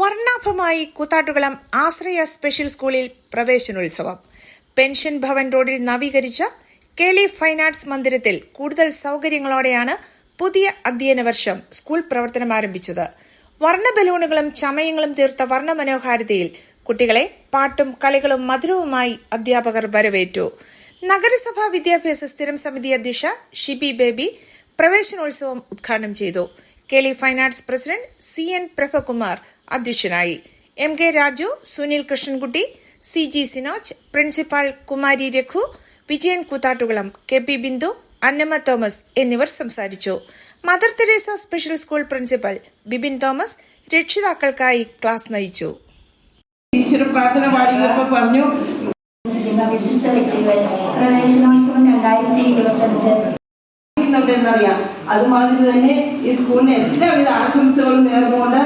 ആഘോഷവുമായി കൂത്താട്ടുകുളം ആശ്രയ special സ്കൂളിൽ പ്രവേശനോത്സവം. Pension Bhavan റോഡിൽ നവീകരിച്ച കേളി ഫൈൻ ആർട്സ് മന്ദിരത്തിൽ കൂടുതൽ സൗകര്യങ്ങളോടെയാണ് പുതിയ അധ്യയന വർഷം സ്കൂൾ പ്രവർത്തനം ആരംഭിച്ചത്. വർണ ബലൂണുകളും ചമയങ്ങളും തീർത്ത വർണ മനോഹാരിതയിൽ കുട്ടികളെ പാട്ടും കളികളും മധുരവുമായി അധ്യാപകർ വരവേറ്റു. നഗരസഭാ വിദ്യാഭ്യാസ സ്ഥിരം സമിതി അധ്യക്ഷ ഷിബി ബേബി പ്രവേശനോത്സവം ഉദ്ഘാടനം ചെയ്തു. Keli fine arts president C N Prabhakumar അധ്യക്ഷനായി M K Raju Sunil Krishnankutty C G Sinoj principal Kumari Raghu Vijayan Koothattukulam K P Bindu Annamma Thomas എന്നിവർ സംസാരിച്ചു. Mother Teresa special school principal Bibin Thomas രക്ഷിതാക്കൾക്കായി class നയിച്ചു. ഈശ്വര പ്രാർത്ഥന പറഞ്ഞു വിശുദ്ധ വ്യക്തികൾ പ്രവേശനോത്സവം രണ്ടായിരത്തി ഇരുപത്തഞ്ച്. എന്നറിയാം അതുമാതിരി തന്നെ ഈ സ്കൂളിന് എല്ലാവിധ ആശംസകളും നേർന്നുകൊണ്ട്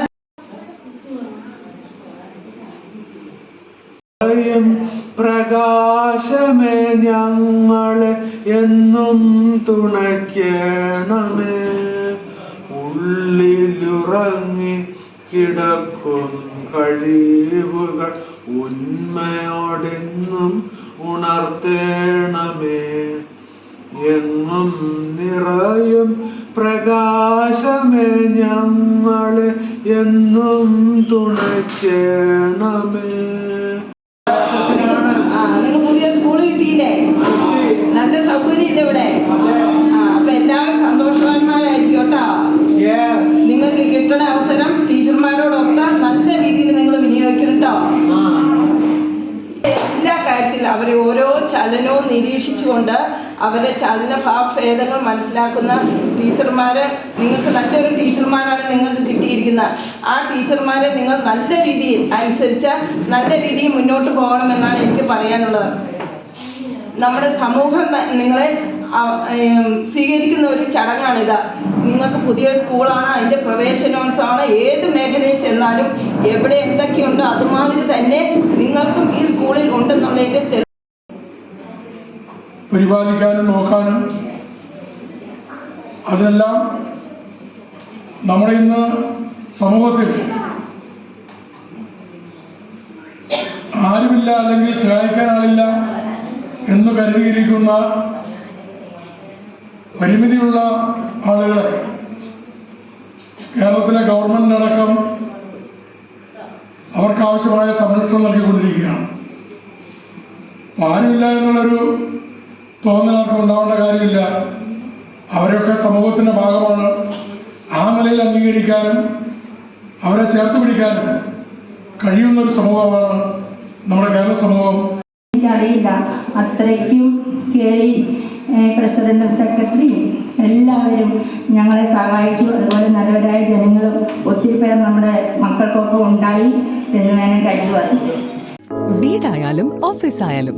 യും പ്രകാശമേ ഞങ്ങളെ എന്നും തുണയ്ക്കണമേ. ഉള്ളിലുറങ്ങി കിടക്കും കഴിവുകൾ. ഉന്മയോടെന്നും ഉണർത്തേണമേ. എന്നും നിറയും പ്രകാശമേ ഞങ്ങളെ എന്നും തുണയ്ക്കണമേ. പുതിയ സ്കൂൾ കിട്ടിയില്ലേ? നല്ല സൗകര്യം ഇല്ല ഇവിടെ അപ്പൊ എല്ലാവരും സന്തോഷവാന്മാരായിരിക്കും കേട്ടോ. നിങ്ങൾക്ക് കിട്ടണ അവസരം ടീച്ചർമാരോടൊത്ത നല്ല രീതിയിൽ നിങ്ങൾ വിനിയോഗിക്കണം കേട്ടോ. എല്ലാ കാര്യത്തിലും അവരെ ഓരോ ചലനവും നിരീക്ഷിച്ചുകൊണ്ട് അവരുടെ ചലന ഭാവഭേദങ്ങൾ മനസ്സിലാക്കുന്ന ടീച്ചർമാർ നിങ്ങൾക്ക് നല്ലൊരു ടീച്ചർമാരാണ് നിങ്ങൾക്ക് കിട്ടിയിരിക്കുന്നത്. ആ ടീച്ചർമാരെ നിങ്ങൾ നല്ല രീതിയിൽ അനുസരിച്ച് നല്ല രീതിയിൽ മുന്നോട്ട് പോകണമെന്നാണ് എനിക്ക് പറയാനുള്ളത്. നമ്മുടെ സമൂഹം നിങ്ങളെ സ്വീകരിക്കുന്ന ഒരു ചടങ്ങാണിത്. നിങ്ങൾക്ക് പുതിയ സ്കൂളാണ് അതിന്റെ പ്രവേശനോത്സവമാണ് ഏത് മേഖലയിൽ ചെന്നാലും എവിടെ എന്തൊക്കെയുണ്ടോ അതുമാതിരി തന്നെ നിങ്ങൾക്കും ഈ സ്കൂളിൽ ഉണ്ടെന്നുള്ളതിന്റെ പരിപാലിക്കാനും നോക്കാനും അതിനെല്ലാം നമ്മുടെ ഇന്ന് സമൂഹത്തിൽ ആരുമില്ല അല്ലെങ്കിൽ സഹായിക്കാൻ ആളില്ല എന്ന് കരുതിയിരിക്കുന്ന പരിമിതിയുള്ള ആളുകളെ കേരളത്തിലെ ഗവൺമെന്റ് അടക്കം അവർക്കാവശ്യമായ സംരക്ഷണം നൽകിക്കൊണ്ടിരിക്കുകയാണ്. ആരുമില്ല എന്നുള്ളൊരു തോന്നലാർക്കും ഉണ്ടാവേണ്ട കാര്യമില്ല. അവരൊക്കെ സമൂഹത്തിന്റെ ഭാഗമാണ്. ആ നിലയിൽ അംഗീകരിക്കാനും അവരെ ചേർത്ത് പിടിക്കാനും കഴിയുന്നൊരു സമൂഹമാണ് നമ്മുടെ കേരള സമൂഹം. എനിക്കറിയില്ല അത്രയ്ക്കും കേളി പ്രസിഡന്റും സെക്രട്ടറിയും എല്ലാവരും ഞങ്ങളെ സഹായിച്ചു. അതുപോലെ നല്ലവരായ ജനങ്ങളും ഒത്തിരി പേർ നമ്മുടെ മക്കൾക്കൊപ്പം ഉണ്ടായി എന്ന് വേണം കരുതുവാൻ വീടായാലും ഓഫീസായാലും